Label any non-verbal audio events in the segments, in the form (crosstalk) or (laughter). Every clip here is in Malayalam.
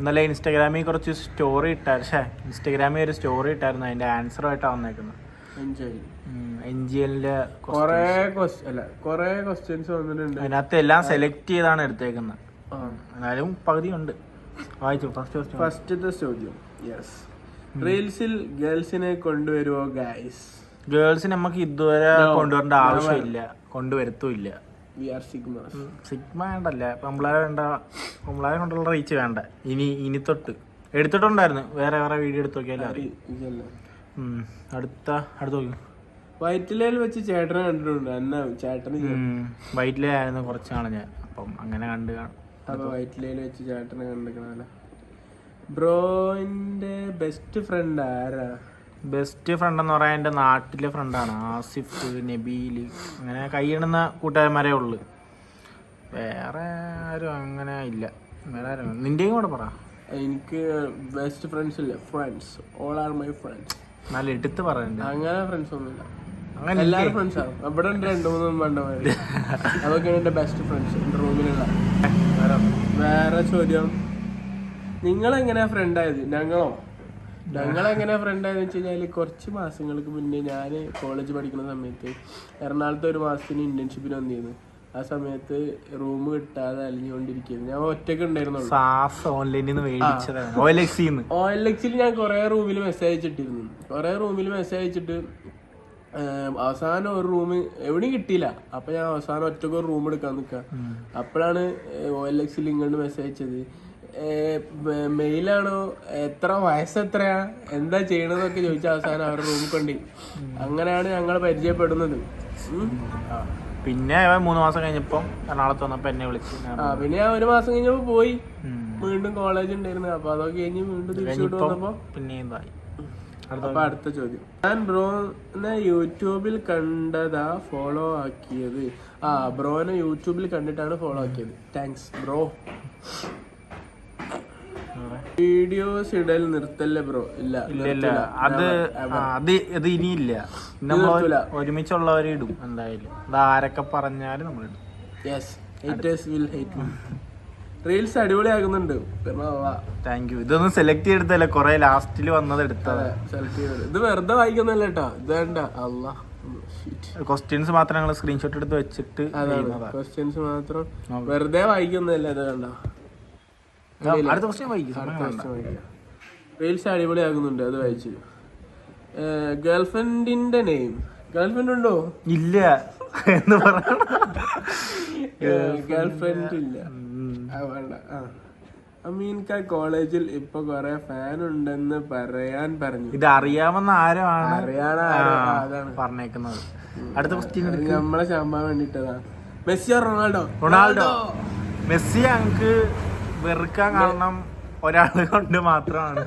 ഇന്നലെ ഇൻസ്റ്റാഗ്രാമിൽ കുറച്ച് സ്റ്റോറി ഇട്ടാ പക്ഷേ ഇൻസ്റ്റാഗ്രാമിൽ ഒരു സ്റ്റോറി ഇട്ടായിരുന്നു. അതിന്റെ ആൻസറുമായിട്ടാണ് വന്നേക്കുന്നത്. എൻ ജി കുറേ അല്ല കുറേ ക്വസ്റ്റ്യൻസ് വന്നിട്ടുണ്ട്. അതിനകത്ത് എല്ലാം സെലക്ട് ചെയ്താണ് എടുത്തേക്കുന്നത്. എന്നാലും പകുതി ഉണ്ട് വായിച്ചു ഫസ്റ്റ് ഫസ്റ്റ് ഫസ്റ്റത്തെ ചോദ്യം. യെസ് റീൽസിൽ ഗേൾസിനെ കൊണ്ടുവരുമോ ഗൈസ് ഗേൾസിനെ നമുക്ക് ഇതുവരെ കൊണ്ടുവരേണ്ട ആവശ്യമില്ല. ആവശ്യമില്ല കൊണ്ടുവരത്തുമില്ല വി ആർ സിഗ്മാസ് സിഗ്മ വേണ്ടല്ല. പെമ്പിളാരെ വേണ്ട പെമ്പിളാരെ കൊണ്ടുള്ള റീച്ച് വേണ്ട. ഇനി ഇനി തൊട്ട്. എടുത്തിട്ടുണ്ടായിരുന്നു. വേറെ വേറെ വീഡിയോ എടുത്ത് നോക്കിയാലും. അടുത്ത അടുത്ത് നോക്കി. വയറ്റിലയിൽ വെച്ച് ചേട്ടനെ കണ്ടിട്ടുണ്ട്. എന്നാ ചേട്ടന് വൈറ്റിലേ ആയിരുന്നു കുറച്ച് നാൾ ഞാൻ. അപ്പം അങ്ങനെ കണ്ട് കാണും. അപ്പൊ വയറ്റിലയിൽ വെച്ച് ചേട്ടനെ കണ്ടിക്കണല്ലോ ബ്രോയിന്റെ ബെസ്റ്റ് ഫ്രണ്ട് ആരാ? ബെസ്റ്റ് ഫ്രണ്ട് എന്ന് പറയാൻ എന്റെ നാട്ടിലെ ഫ്രണ്ടാണ് ആസിഫ് നബീൽ അങ്ങനെ കൈയിടുന്ന കൂട്ടുകാരന്മാരേ ഉള്ളു. വേറെ ആരും അങ്ങനെ ഇല്ല. വേറെ ആരും നിന്റെയും കൂടെ പറ. എനിക്ക് ബെസ്റ്റ് ഫ്രണ്ട്സ് ഇല്ല. Friends all are my friends നല്ല എടുത്ത് പറയണ്ട അങ്ങനെ ഫ്രണ്ട്സ് ഒന്നുമില്ല. അങ്ങനെ എല്ലാവരും ഫ്രണ്ട്സ് ആണ്. അവിടെ ഉണ്ട് രണ്ട് മൂന്നും വേണ്ടമാര് അതൊക്കെയാണ് എന്റെ ബെസ്റ്റ് ഫ്രണ്ട്സ് എന്റെ റൂമിലുള്ള വേറെ വേറെ ചോദ്യം. നിങ്ങൾ എങ്ങനെയാ ഫ്രണ്ട് ആയത്? ഞങ്ങളോ? ഞങ്ങൾ എങ്ങനെ ഫ്രണ്ട് ആയെന്ന് വെച്ച് കഴിഞ്ഞാൽ കുറച്ച് മാസങ്ങൾക്ക് മുന്നേ ഞാൻ കോളേജ് പഠിക്കുന്ന സമയത്ത് എറണാകുളത്ത് ഒരു മാസത്തിന് ഇന്റേൺഷിപ്പിന് വന്നിരുന്നു. ആ സമയത്ത് റൂം കിട്ടാതെ അലിഞ്ഞുകൊണ്ടിരിക്കുന്നു. ഞാൻ ഒറ്റയ്ക്ക് ഉണ്ടായിരുന്നു ഓ എൽ എക്സിൽ ഞാൻ കുറേ റൂമിൽ മെസ്സേജ് അയച്ചിട്ടിരുന്നു കുറേ റൂമിൽ മെസ്സേജ് അയച്ചിട്ട് അവസാനം ഒരു റൂം എവിടെയും കിട്ടിയില്ല. അപ്പൊ ഞാൻ അവസാനം ഒറ്റയ്ക്ക് ഒരു റൂം എടുക്കാൻ നിൽക്കുക അപ്പോഴാണ് ഒ എൽ എക്സിൽ ഇങ്ങോട്ട് മെസ്സേജ് അയച്ചത്. മെയിലാണോ? എത്ര വയസ്സ് എത്രയാ എന്താ ചെയ്യണതൊക്കെ ചോദിച്ച അവസാനം അവരുടെ റൂമിൽ കൊണ്ട്. അങ്ങനെയാണ് ഞങ്ങൾ പരിചയപ്പെടുന്നത്. പിന്നെ മൂന്ന് മാസം കഴിഞ്ഞപ്പം എറണാകുളത്ത് വന്നപ്പോ എന്നെ വിളിച്ചു. ആ പിന്നെ ഞാൻ ഒരു മാസം കഴിഞ്ഞപ്പോ പോയി. വീണ്ടും കോളേജ് ഉണ്ടായിരുന്നു. അപ്പൊ അതൊക്കെ കഴിഞ്ഞ് വീണ്ടും തിരിച്ചു വന്നപ്പോ പിന്നെയും അപ്പൊ അടുത്ത ചോദ്യം. ഞാൻ ബ്രോനെ യൂട്യൂബിൽ കണ്ടതാ ഫോളോ ആക്കിയത്. ആ ബ്രോനെ യൂട്യൂബിൽ കണ്ടിട്ടാണ് ഫോളോ ആക്കിയത്. Thanks bro. വീഡിയോസ് ഇടൽ നിർത്തല്ലേ ബ്രോ ഇല്ല ഇല്ല. അത് അത് ഇത് ഇനിയില്ല. നമ്മൾ. ഒരുമിച്ചുള്ളവരെ ഇടും എന്തായാലും. അത് ആരൊക്കെ പറഞ്ഞാലും നമ്മൾ ഇടും. Yes haters will hate me reels വാ. താങ്ക് യു ഇതൊന്നും സെലക്ട് ചെയ്തെടുത്തല്ല കൊറേ ലാസ്റ്റിൽ വന്നത് എടുത്തത്. സെലക്ട് ചെയ്തത്. ഇത് വെറുതെ വായിക്കുന്നല്ല കേട്ടോ ഇത് വേണ്ട. അല്ല ക്വസ്റ്റ്യൻസ് മാത്രം ഞങ്ങൾ സ്ക്രീൻഷോട്ട് എടുത്ത് വെച്ചിട്ട് ക്വസ്റ്റ്യൻസ് മാത്രം വെറുതെ വായിക്കുന്നല്ല ഇത് കണ്ട ആ, അടുത്ത ക്വസ്റ്റ്യൻ വായിക്കും. റീൽസ് അടിപൊളിയാകുന്നുണ്ട് അത് വായിച്ചു. ഗേൾഫ്രണ്ടിന്റെ നെയിം. ഗേൾഫ്രണ്ട് ഉണ്ടോ? ഇല്ല. എന്ന് പറഞ്ഞു ഗേൾഫ്രണ്ട് ഇല്ല. വേണ്ട. അമീൻക കോളേജിൽ ഇപ്പൊ കൊറേ ഫാൻ ഉണ്ടെന്ന് പറയാൻ പറഞ്ഞു. ഇത് അറിയാവുന്ന ആരോ ആണ്. അറിയാതെ ആ, ആരോ- ആ, അതാണ്. പറഞ്ഞേക്കുന്നത്. അടുത്ത ക്വസ്റ്റ്യൻ നമ്മളെ ശമ്പാൻ വേണ്ടിട്ടതാ മെസ്സിയോ റൊണാൾഡോ? റൊണാൾഡോ. മെസ്സി ഞങ്ങക്ക് വെറുക്കാൻ കാരണം ഒരാൾ കൊണ്ട് മാത്രമാണ്.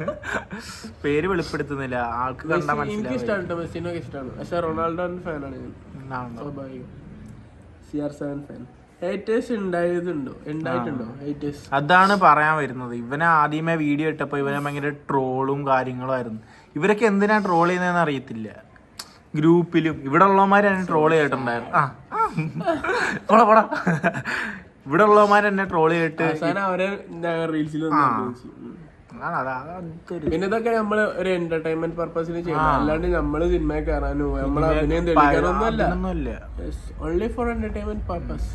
പേര് വെളിപ്പെടുത്തുന്നില്ല. ആൾക്ക് കണ്ടാ എനിക്ക് മനസ്സിലാവും ഇഷ്ടമാണ് കേട്ടോ മെസ്സിനൊക്കെ ഇഷ്ടമാണ് പക്ഷെ റൊണാൾഡോന്റെ ഫാനാണ് ഞാൻ. ആണോ? സ്വാഭാവികം. C R seven fan haters ഉണ്ടായതുണ്ടോ? ഉണ്ടായിട്ടുണ്ടോ? അതാണ് പറയാൻ വരുന്നത്. ഇവനെ ആദ്യമേ വീഡിയോ ഇട്ടപ്പോ ഇവനെ ഭയങ്കര ട്രോളും കാര്യങ്ങളും ആയിരുന്നു. ഇവരൊക്കെ എന്തിനാ ട്രോൾ ചെയ്യുന്നതെന്ന് അറിയത്തില്ല. ഗ്രൂപ്പിലും. ഇവിടെ ഉള്ളവന്മാർ ട്രോൾ ചെയ്തിട്ടുണ്ടായിരുന്നു. ആ ആ. പോടാ പോടാ. ഇവിടെ ഉള്ളവന്മാർ എന്നെ ട്രോൾ ചെയ്തിട്ട് അവസാനം അവരെ റീൽസിൽ പിന്നെ ഇതൊക്കെ നമ്മൾ ഒരു എന്റർടൈൻമെന്റ് പർപ്പസിന് ചെയ്യണം. അല്ലാണ്ട് നമ്മൾ സിനിമ കയറാനോ നമ്മളെ അഭിനയം തെളിയിക്കാനൊന്നുമല്ല. ഓൺലി ഫോർ എന്റർടൈൻമെന്റ് പർപ്പസ്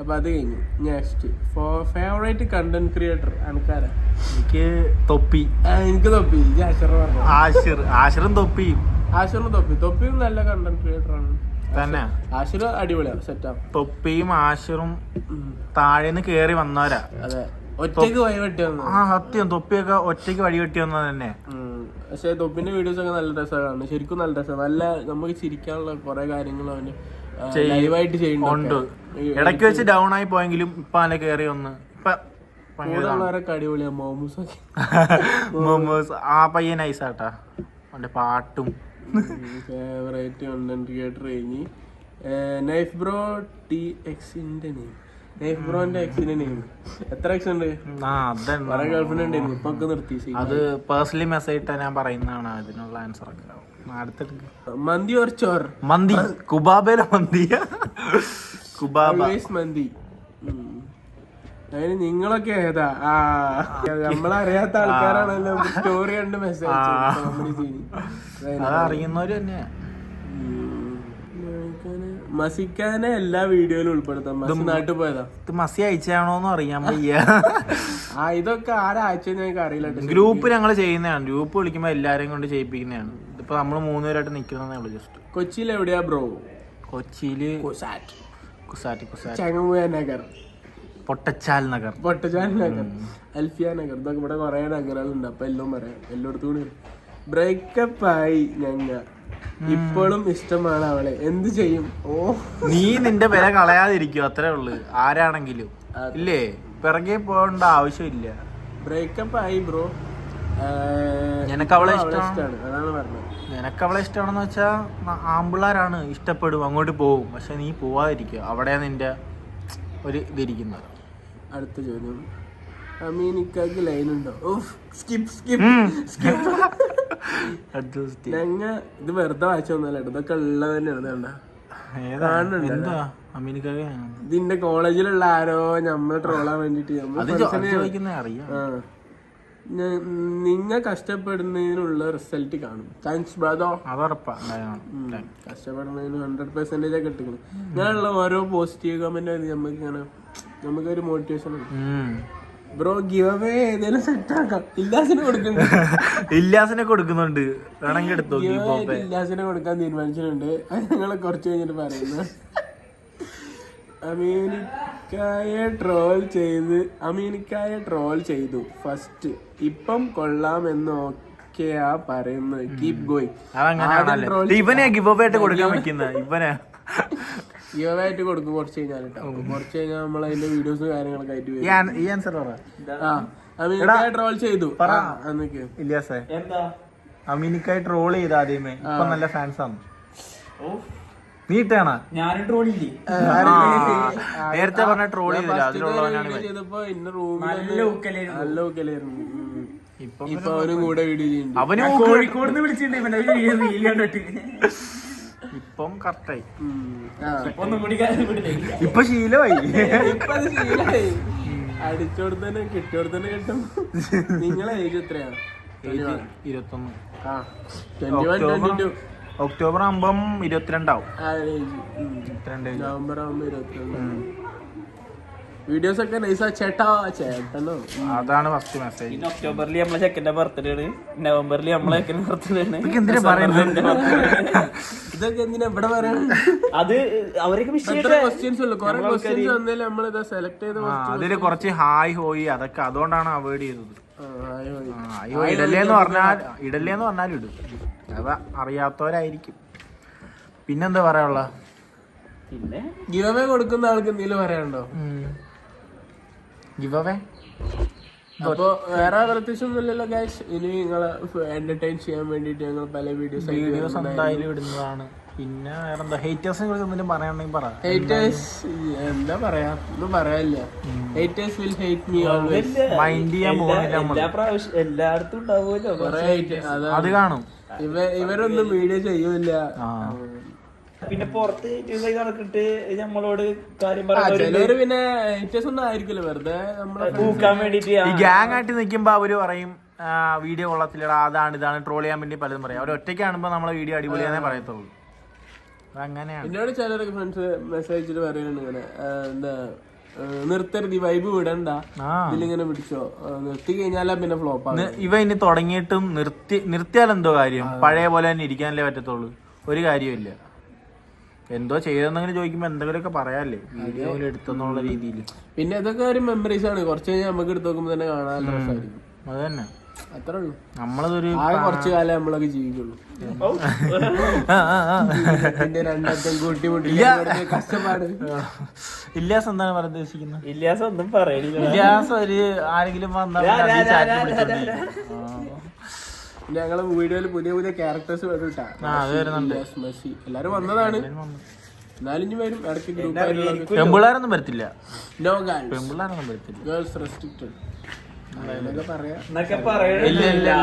അപ്പൊ അത് കഴിഞ്ഞു. Next four favourite content creator ആൾക്കാരാ? എനിക്ക് തൊപ്പി. എനിക്ക് തൊപ്പി. ഈ ആശർ പറഞ്ഞു? ആഷിർ ആഷിറും ആശറിന് തൊപ്പി. തൊപ്പിയും നല്ല കണ്ടന്റ് ക്രിയേറ്റർ ആണ്. തന്നെ. അടിപൊളിയാണ് സെറ്റാണ് തൊപ്പിയും ആഷിറും താഴേന്ന് കേറി വന്നവരാ. അതെ. ഒറ്റയ്ക്ക് വഴി വെട്ടി വന്നു ആ സത്യം. തൊപ്പിയൊക്കെ ഒറ്റയ്ക്ക് വഴി വെട്ടി വന്നത് തന്നെ. പക്ഷെ തൊപ്പിന്റെ വീഡിയോസ് ഒക്കെ നല്ല രസമാണ്. ശരിക്കും നല്ല രസമാണ് നല്ല നമുക്ക് ചിരിക്കാനുള്ള കുറെ കാര്യങ്ങൾ അവന് ലൈവായിട്ട് ചെയ്യുന്നുണ്ട്. ഇടയ്ക്ക് വെച്ച് ഡൗൺ ആയി പോയെങ്കിലും ഇപ്പൊ അല്ല കേറി വന്ന്. ഇപ്പൊ മോമോസ് മോമോസ് ആ പയ്യൻ നൈസാട്ടാ അവന്റെ പാട്ടും ഫേവറേറ്റ് കണ്ടന്റ് ക്രിയേറ്റർ കഴിഞ്ഞ് നൈഫ് ബ്രോ ടി എക്സിന്റെ നെയിം നൈഫ് ബ്രോന്റെ എക്സിന്റെ നെയിം എത്ര എക്സ് ഉണ്ട്? ആ കുറെ ഗേൾഫ്രണ്ട് ഉണ്ടായിരുന്നു ഇപ്പൊ ഒക്കെ നിർത്തി അത് പേഴ്സണലി മെസ്സേജ് ഇട്ടാ ഞാൻ പറയുന്നതാണ്. അതിനുള്ള ആൻസർ ഒക്കെ മന്തി ഓർ ചോർ മന്തി. കുബാബയിലെ മന്തി. കുബാബ. മന്തി. അതിന് നിങ്ങളൊക്കെ ഏതാ? ആ നമ്മളറിയാത്ത ആൾക്കാരാണല്ലോ. സ്റ്റോറി കണ്ട് മെസ്സേജ് അറിയുന്നവര് തന്നെ. മസിക്കാനെ എല്ലാ വീഡിയോയിലും ഉൾപ്പെടുത്താം. മസി നാട്ടിൽ പോയതാ. ഇത് മസി അയച്ചാണോന്ന് അറിയാൻ വയ്യ. ആ ഇതൊക്കെ ആരാഴ്ച ഞങ്ങൾക്ക് അറിയില്ല. ഗ്രൂപ്പ് ഞങ്ങൾ ചെയ്യുന്നതാണ്. ഗ്രൂപ്പ് വിളിക്കുമ്പോ എല്ലാരെയും കൊണ്ട് ചെയ്യിപ്പിക്കുന്നതാണ്. ഇപ്പൊ നമ്മൾ മൂന്നുപേരായിട്ട് നിക്കുന്നതേ ഉള്ളൂ ജസ്റ്റ് കൊച്ചിയിൽ എവിടെയാ ബ്രോ കൊച്ചിയിൽ കുസാറ്റ്. കുസാറ്റി കുസാറ്റി. ചങ്ങമ്പുയ നഗർ. പൊട്ടച്ചാൽ നഗർ. പൊട്ടച്ചാൽ നഗർ. അൽഫിയ നഗർ. ഇതൊക്കെ ഇവിടെ കുറെ നഗറുകളുണ്ട്. അപ്പൊ എല്ലാം പറയാം. എല്ലായിടത്തും കൂടി ബ്രേക്കപ്പ് ആയി ഞങ്ങ. ഇപ്പോഴും ഇഷ്ടമാണ് അവളെ. എന്ത് ചെയ്യും? ഓ. നീ നിന്റെ വില കളയാതിരിക്കും. അത്രേ ഉള്ളു. ആരാണെങ്കിലും. ഇല്ലേ? പിറകെ പോകേണ്ട ആവശ്യമില്ല. ബ്രേക്കപ്പ് ആയി ബ്രോ നിനക്ക് അവളെ ഇഷ്ടമാണ്? അതാണ് പറഞ്ഞത്. നിനക്ക് അവളെ ഇഷ്ടമാണെന്ന് വെച്ചാ ആമ്പിള്ളാരാണ്. ഇഷ്ടപ്പെടും. അങ്ങോട്ട് പോവും പക്ഷെ നീ പോവാതിരിക്കുക അവിടെ നിന്റെ ഒരു ഇതിരിക്കുന്നത്. അടുത്ത ചോദ്യം. അമീനിക്കാക്ക് ലൈൻ ഉണ്ടോ? ഓഫ് സ്കിപ്പ് സ്കിപ്പ് സ്കിപ്പ് ഞങ്ങ ഇത് വെറുതെ വായിച്ചൊന്നല്ല ഇതൊക്കെ ഉള്ളത് എന്താ? അമീനിക്കൊക്കെ ഇതിന്റെ കോളേജിലുള്ള ആരോ നമ്മളെ ട്രോളാൻ വേണ്ടിട്ട് നിങ്ങ കഷ്ടപ്പെടുന്നതിനുള്ള റിസൾട്ട് കാണും. താങ്ക്സ് ബ്രദോ. കഷ്ടപ്പെടുന്നതിന് ഹൺഡ്രഡ് പെർസെന്റേജ് ഒക്കെ കിട്ടുന്നു ഇങ്ങനെയുള്ള ഓരോ പോസിറ്റീവ് കമന്റ് നമുക്ക് ഇങ്ങനെ നമുക്കൊരു മോട്ടിവേഷൻ ബ്രോ ഗിവ് അവേ ഏതേലും സെറ്റ് ആക്കാം. ഇല്ലാസിനെ കൊടുക്കുന്നുണ്ട് (laughs) ഇല്ലാസിനെ കൊടുക്കുന്നുണ്ട്. വേണമെങ്കിൽ എടുത്തോ അവേ ഇല്ലാസിന് കൊടുക്കാൻ തീരുമാനിച്ചിട്ടുണ്ട്. അത് ഞങ്ങൾ കുറച്ച് കഴിഞ്ഞിട്ട് പറയുന്നു. അമീനിക്കായ ട്രോൾ ചെയ്ത് അമീനിക്കായ ട്രോൾ ചെയ്തു. ഫസ്റ്റ് ഇപ്പം കൊള്ളാമെന്നൊക്കെയാ പറയുന്നത്. കീപ് ഗോയിങ് ഇവനെ ഗിവ് ആയിട്ട് കൊടുക്കാൻ വെക്കുന്ന? ഇവനെ (laughs) ആയിട്ട് കൊടുക്കും കുറച്ച് കഴിഞ്ഞാൽ കുറച്ച് കഴിഞ്ഞാൽ നമ്മൾ അതിന്റെ വീഡിയോസ് കാര്യങ്ങളൊക്കെ ആയിട്ട് വരും. ഈ ആൻസർ പറ. ട്രോൾ ചെയ്തു. ഇല്ലാസേ എന്താ? അമീനിക്കായി ട്രോൾ ചെയ്ത ആദ്യമേ. ഇപ്പൊ നല്ല ഫാൻസ് ആണ്. നീട്ടാണ് ഞാനും ട്രോളില്ലേ നേരത്തെ പറഞ്ഞ ട്രോൾ ചെയ്തില്ല. അതിലുള്ളവനാണ്. ചെയ്തപ്പോ റൂമിൽ നല്ല ഊക്കലായിരുന്നു. ഇപ്പൊ ഇപ്പൊ കൂടെ വീഡിയോ ചെയ്യുന്നുണ്ട്. അവന് കോഴിക്കോട് നിന്ന് വിളിച്ചിട്ടുണ്ട് ഇപ്പം കറക്റ്റായി. ഇപ്പൊ ശീലമായി. ശീലായി. അടിച്ചോടത്തന്നെ കിട്ടിയോടത്തന്നെ കിട്ടും. നിങ്ങളെ ഏജ് എത്രയാ ഇരുപത്തൊന്ന്. ആ. Twenty one twenty two October ആകുമ്പം ഇരുപത്തിരണ്ടാവും. നവംബർ ആവുമ്പോ ഇരുപത്തിരണ്ട്. വീഡിയോസ് ഒക്കെ നൈസാ ചേട്ടാ ചേട്ടനോ? അതാണ് ഫസ്റ്റ് മെസ്സേജ് ഇന്ന് ഒക്ടോബറിൽ നമ്മളെ ചെക്കന്റെ ബർത്ത്ഡേ ആണ്. നവംബറിൽ നമ്മളെ ചെക്കന്റെ ബർത്ത്ഡേ ആണ്. എന്തിനാ പറയുന്നത്? ഇതൊക്കെ എന്തിനാ ഇവിടെ പറയണ അത് അവരൊക്കെ വിഷയം ക്വസ്റ്റ്യൻസ് ഉള്ളു. കൊറേ ക്വസ്റ്റ്യൻസ് വന്നാലും നമ്മളിതാ സെലക്ട് ചെയ്ത് കുറച്ച് ഹായ് ഹോയി അതൊക്കെ അതുകൊണ്ടാണ് അവോയ്ഡ് ചെയ്തത്. അയ്യോ ഇടല്ലേന്ന് പറഞ്ഞാൽ ഇടല്ലേന്ന് പറഞ്ഞാൽ ഇടും. അതാ അറിയാത്തവരായിരിക്കും. പിന്നെന്താ പറയാനുള്ള? പിന്നെ? ഗിവവേ കൊടുക്കുന്ന ആൾക്ക് എന്തെങ്കിലും പറയാനുണ്ടോ? ഗിവവേ അപ്പൊ വേറെ പ്രത്യേകിച്ച് ഒന്നുമില്ലല്ലോ ഗൈസ് ഇനി നിങ്ങളെ എന്റർടൈൻ ചെയ്യാൻ വേണ്ടിട്ട് ഞങ്ങൾ പല വീഡിയോസ് വീഡിയോസ് എന്തായാലും ഇടുന്നതാണ്. പിന്നെ വേറെന്താ? ഹേറ്റേഴ്സിനെ കുറിച്ച് എന്തെങ്കിലും പറയാണെങ്കിൽ പറ. ഹേറ്റേഴ്സ് എന്താ പറയാ? ഒന്നും പറയാനില്ല haters will hate me always mind ചെയ്യാൻ പോകുന്നില്ല എല്ലാ പ്രാവശ്യം എല്ലായിടത്തും ഉണ്ടാവുമല്ലോ അത് കാണും. ഇവ ഇവരൊന്നും വീഡിയോ ചെയ്യൂല ആ. പിന്നെ പുറത്ത് നടക്കിട്ട് നമ്മളോട് കാര്യം പറഞ്ഞു പിന്നെ വ്യത്യാസം ഒന്നും ആയിരിക്കില്ല. വെറുതെ നമ്മളെ പൂക്കാൻ വേണ്ടിട്ട് ഈ ഗ്യാങ് ആയിട്ട് നിൽക്കുമ്പോ അവർ പറയും വീഡിയോ കൊള്ളത്തില്ലടാ അതാണ് ഇതാണ് ട്രോൾ ചെയ്യാൻ വേണ്ടി പലതും പറയും. അവർ ഒറ്റയ്ക്ക് കാണുമ്പോ നമ്മളെ വീഡിയോ അടിപൊളിയാന്നേ പറയത്തുള്ളൂ. എന്നോട് ചിലരൊക്കെ ഫ്രണ്ട്സ് മെസ്സേജ് അയച്ചിട്ട് പറയുന്നുണ്ട് ഇങ്ങനെ ആ, എന്താ ആ, നിർത്തരുത് ഈ വൈബ് വിടണ്ട. ആ. ഇതിലിങ്ങനെ പിടിച്ചോ. ആ, നിർത്തി കഴിഞ്ഞാലാ പിന്നെ ഫ്ലോപ്പ് ആണ് നി- ഇവ ഇനി തുടങ്ങിയിട്ടും നിർത്തി നിർത്തിയാൽ എന്തോ കാര്യം? പഴയ പോലെ തന്നെ ഇരിക്കാനല്ലേ പറ്റത്തുള്ളൂ. ഒരു കാര്യമില്ല എന്തോ ചെയ്തെന്നങ്ങനെ ചോദിക്കുമ്പോ എന്തെങ്കിലുമൊക്കെ പറയാല്ലേ? വീഡിയോ എടുത്തെന്നുള്ള രീതിയിൽ പിന്നെ ഇതൊക്കെ ഒരു മെമ്മറീസ് ആണ്. കുറച്ച് കഴിഞ്ഞാൽ നമുക്ക് എടുത്ത് നോക്കുമ്പോ തന്നെ കാണാൻ രസമായിരിക്കും. അത് തന്നെ. അത്രേ ഉള്ളൂ. നമ്മളതൊരു ആകെ കുറച്ച് കാലം നമ്മളൊക്കെ ജീവിക്കുള്ളൂ. (laughs) പിന്നെ രണ്ടറ്റം കൂട്ടി മുട്ടി കഷ്ടപ്പാട്. ഇല്ലാസ് എന്താണ് പറയാൻ ഉദ്ദേശിക്കുന്നത്? ഇല്ലാസ് ഒന്നും പറയണില്ല. ഇല്ലാസ് ഒരു ആരെങ്കിലും വന്നാൽ പിന്നെ ഞങ്ങളെ വീഡിയോയിൽ പുതിയ പുതിയ ക്യാരക്ടേഴ്സ് വരുന്നുണ്ട്. മെസ്സി എല്ലാരും വന്നതാണ്. എന്നാലും ഇനി വരും. ഇടയ്ക്ക് ഗ്രൂപ്പ് പെമ്പിള്ളാരൊന്നും വരത്തില്ല. നോ ഗേൾസ് പെമ്പിള്ളാരൊന്നും വരത്തില്ല. ഗേൾസ് റെസ്ട്രിക്റ്റഡ് ഇല്ല, ഇല്ല, ഇല്ല.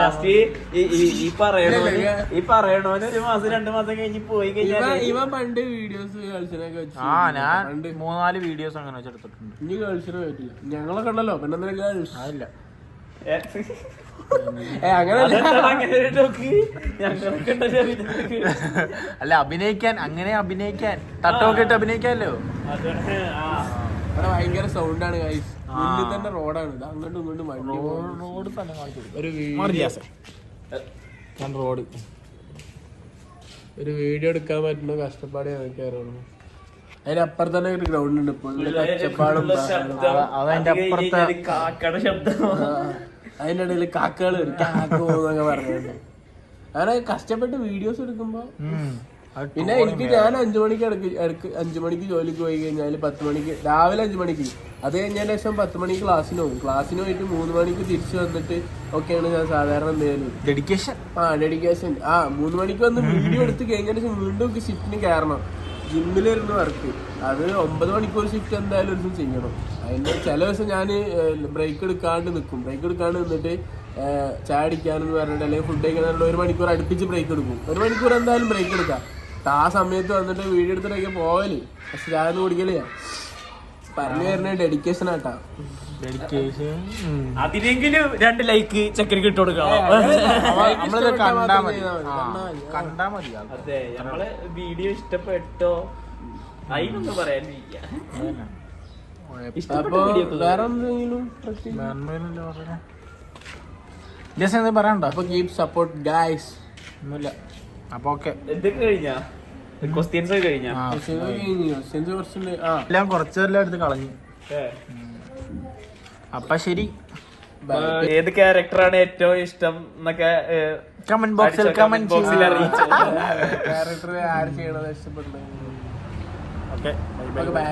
ഈ- ഈ- ഈ പറയണോന് ഇല്ല, ഇല്ല. ഈ പറയണോന് ഒരു മാസം രണ്ടു മാസം കഴിഞ്ഞ് പോയി കഴിഞ്ഞാൽ ഇവ പണ്ട് വീഡിയോസ് ഗേൾസിനൊക്കെ ആ ഞാൻ മൂന്നാൽ വീഡിയോസ് അങ്ങനെ വെച്ചെടുത്തിട്ടുണ്ട്. ഇനി ഗേൾസിന് പറ്റില്ല ഞങ്ങളൊക്കെ ഉണ്ടല്ലോ ഗേൾസ് അതില്ല. അല്ല അഭിനയിക്കാൻ അങ്ങനെ അഭിനയിക്കാൻ. തട്ടമൊക്കെ ഇട്ട് അഭിനയിക്കാല്ലോ ഭയങ്കര സൗണ്ടാണ് ഗൈസ് മുന്നിൽ തന്നെ റോഡാണ്. അങ്ങോട്ടും ഇങ്ങോട്ടും വണ്ടി റോഡ് തന്നെ കാണിച്ചു ഒരു വീഡിയോ ഞാൻ റോഡ്. ഒരു വീഡിയോ എടുക്കാൻ പറ്റുന്ന കഷ്ടപ്പാട് ഞങ്ങൾക്ക് അറിയുള്ളൂ അതിനപ്പുറത്ത് തന്നെ ഒരു ഗ്രൗണ്ട് ഉണ്ട്. ഇപ്പോൾ അപ്പുറത്തെ- അതിന്റെ ഇടയിൽ കാക്കകൾ വരും. കാക്ക പറഞ്ഞിട്ടുണ്ട് അങ്ങനെ കഷ്ടപ്പെട്ട് വീഡിയോസ് എടുക്കുമ്പോ പിന്നെ എനിക്ക് ഞാൻ അഞ്ചു മണിക്ക് ഇടയ്ക്ക് അഞ്ചു മണിക്ക് ജോലിക്ക് പോയി കഴിഞ്ഞാൽ പത്ത് മണിക്ക് രാവിലെ അഞ്ചു മണിക്ക്. അത് കഴിഞ്ഞതിന് ശേഷം പത്ത് മണിക്ക് ക്ലാസ്സിന് പോകും. ക്ലാസ്സിന് പോയിട്ട് മൂന്ന് മണിക്ക് തിരിച്ചു വന്നിട്ട് ഒക്കെയാണ് ഞാൻ സാധാരണ എന്തെങ്കിലും ഡെഡിക്കേഷൻ ആ ഡെഡിക്കേഷൻ ആ മൂന്ന് മണിക്ക് വന്ന് വീഡിയോ എടുത്ത് കഴിഞ്ഞതിന് ശേഷം വീണ്ടും ഷിഫ്റ്റിന് കയറണം. ജിമ്മിലിരുന്ന് വർക്ക് അത് ഒമ്പത് മണിക്കൂർ ഷിഫ്റ്റ് എന്തായാലും ഒരു ദിവസം ചെയ്യണം. അതിന്റെ ചില ദിവസം ഞാൻ ബ്രേക്ക് എടുക്കാണ്ട് നിൽക്കും ബ്രേക്ക് എടുക്കാണ്ട് നിന്നിട്ട് ചായ അടിക്കാനെന്ന് പറഞ്ഞിട്ട് അല്ലെങ്കിൽ ഫുഡ് കഴിക്കാനുള്ള ഒരു മണിക്കൂർ അടുപ്പിച്ച് ബ്രേക്ക് എടുക്കും. ഒരു മണിക്കൂർ എന്തായാലും ബ്രേക്ക് എടുക്കാം. ആ സമയത്ത് വന്നിട്ട് വീഡിയോ എടുത്തിട്ടൊക്കെ പോവൽ. പക്ഷെ ചായ ഒന്ന് കുടിക്കലില്ല. പറഞ്ഞു വരുന്ന ഡെഡിക്കേഷൻ ആട്ടാ. അതിലെങ്കിലും അതിനെങ്കിലും രണ്ട് ലൈക്ക് ചെക്കനിക്ക് ഇട്ട് കണ്ടാ മതി. മതി അത് നമ്മളെ വീഡിയോ ഇഷ്ടപ്പെട്ടോ? അതിനൊന്നും പറഞ്ഞെ? ജസ്റ്റ് എന്തെങ്കിലും അപ്പൊ കീപ് സപ്പോർട്ട് ഗൈസ് ഒന്നുമില്ല. അപ്പൊ ഓക്കെ എന്തൊക്കെ കഴിഞ്ഞാ? ക്വസ്റ്റ്യൻസ് കഴിഞ്ഞ? എല്ലാം കുറച്ചെല്ലാം എടുത്ത് കളഞ്ഞു. അപ്പൊ ശരി. ഏത് ക്യാരക്ടറാണ് ഏറ്റവും ഇഷ്ടം എന്നൊക്കെ കമന്റ് ബോക്സിൽ കമന്റ് ബോക്സിൽ അറിയിച്ചു. ക്യാരക്ടർ ആര് ചെയ്യണത് ഇഷ്ടപ്പെടുന്നത് ഓക്കെ ബൈ